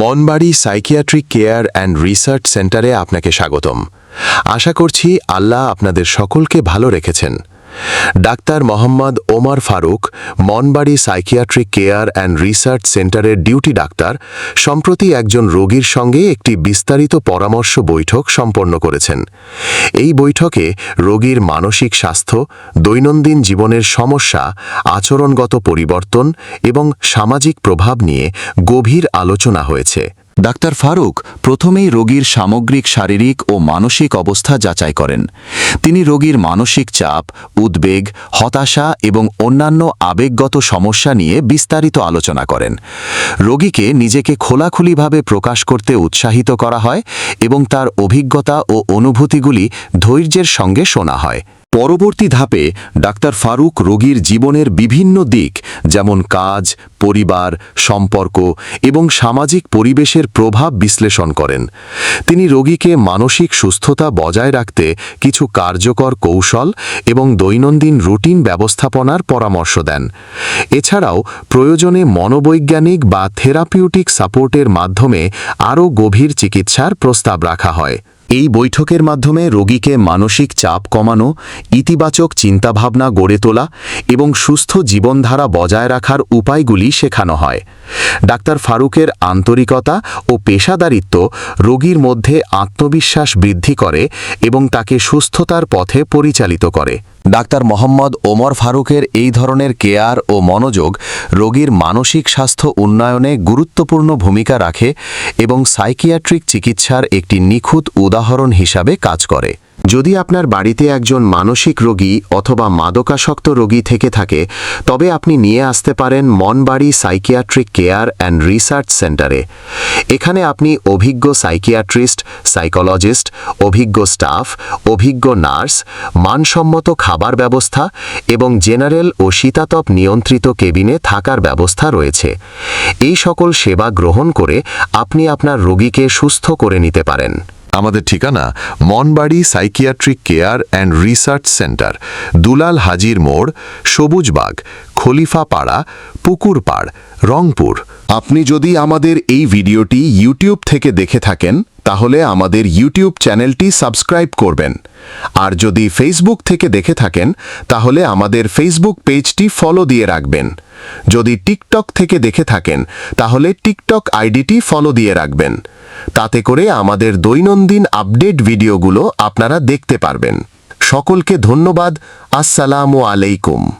Monbari psychiatric care and research সেন্টারে আপনাকে স্বাগতম। আশা করছি আল্লাহ আপনাদের সকলকে ভালো রেখেছেন। Doctor Mohammad Omar Faruk, Monbari psychiatric care and research সেন্টারের ডিউটি ডাক্তার, সম্প্রতি একজন রোগীর সঙ্গে একটি বিস্তারিত পরামর্শ বৈঠক সম্পন্ন করেছেন। এই বৈঠকে রোগীর মানসিক স্বাস্থ্য, দৈনন্দিন জীবনের সমস্যা, আচরণগত পরিবর্তন এবং সামাজিক প্রভাব নিয়ে গভীর আলোচনা হয়েছে। ডাক্তার ফারুক প্রথমেই রোগীর সামগ্রিক, শারীরিক ও মানসিক অবস্থা যাচাই করেন। তিনি রোগীর মানসিক চাপ, উদ্বেগ, হতাশা এবং অন্যান্য আবেগগত সমস্যা নিয়ে বিস্তারিত আলোচনা করেন। রোগীকে নিজেকে খোলাখুলিভাবে প্রকাশ করতে উৎসাহিত করা হয় এবং তার অভিজ্ঞতা ও অনুভূতিগুলি ধৈর্যের সঙ্গে শোনা হয়। পরবর্তী ধাপে ডাক্তার ফারুক রোগীর জীবনের বিভিন্ন দিক, যেমন কাজ, পরিবার, সম্পর্ক এবং সামাজিক পরিবেশের প্রভাব বিশ্লেষণ করেন। তিনি রোগীকে মানসিক সুস্থতা বজায় রাখতে কিছু কার্যকর কৌশল এবং দৈনন্দিন রুটিন ব্যবস্থাপনার পরামর্শ দেন। এছাড়াও প্রয়োজনে মনোবৈজ্ঞানিক বা থেরাপিউটিক সাপোর্টের মাধ্যমে আরও গভীর চিকিৎসার প্রস্তাব রাখা হয়। এই বৈঠকের মাধ্যমে রোগীকে মানসিক চাপ কমানো, ইতিবাচক চিন্তাভাবনা গড়ে তোলা এবং সুস্থ জীবনধারা বজায় রাখার উপায়গুলি শেখানো হয়। ডাক্তার ফারুকের আন্তরিকতা ও পেশাদারিত্ব রোগীর মধ্যে আত্মবিশ্বাস বৃদ্ধি করে এবং তাকে সুস্থতার পথে পরিচালিত করে। ডাক্তার মোহাম্মদ ওমর ফারুকের এই ধরনের কেয়ার ও মনোযোগ রোগীর মানসিক স্বাস্থ্য উন্নয়নে গুরুত্বপূর্ণ ভূমিকা রাখে এবং সাইকিয়াট্রিক চিকিৎসার একটি নিখুঁত উদাহরণ হিসাবে কাজ করে। যদি আপনার বাড়িতে একজন মানসিক রোগী অথবা মাদকাসক্ত রোগী থেকে থাকে, তবে আপনি নিয়ে আসতে পারেন Monbari psychiatric care and research সেন্টারে। এখানে আপনি অভিজ্ঞ সাইকিয়াট্রিস্ট, সাইকোলজিস্ট, অভিজ্ঞ স্টাফ, অভিজ্ঞ নার্স, মানসম্মত খাবার ব্যবস্থা এবং জেনারেল ও শীতাতপ নিয়ন্ত্রিত কেবিনে থাকার ব্যবস্থা রয়েছে। এই সকল সেবা গ্রহণ করে আপনি আপনার রোগীকে সুস্থ করে নিতে পারেন। আমাদের ঠিকানা Monbari psychiatric care and research centre, Dulal Hajir মোড়, সবুজবাগ খলিফাপাড়া পুকুরপাড় রংপুর। আপনি যদি আমাদের এই ভিডিওটি ইউটিউব থেকে দেখে থাকেন, তাহলে আমাদের ইউটিউব চ্যানেলটি সাবস্ক্রাইব করবেন। আর যদি ফেসবুক থেকে দেখে থাকেন, তাহলে আমাদের ফেসবুক পেজটি ফলো দিয়ে রাখবেন। যদি টিকটক থেকে দেখে থাকেন, তাহলে টিকটক আইডিটি ফলো দিয়ে রাখবেন। তাতে করে আমাদের দৈনন্দিন আপডেট ভিডিওগুলো আপনারা দেখতে পারবেন। সকলকে ধন্যবাদ। আসসালামু আলাইকুম।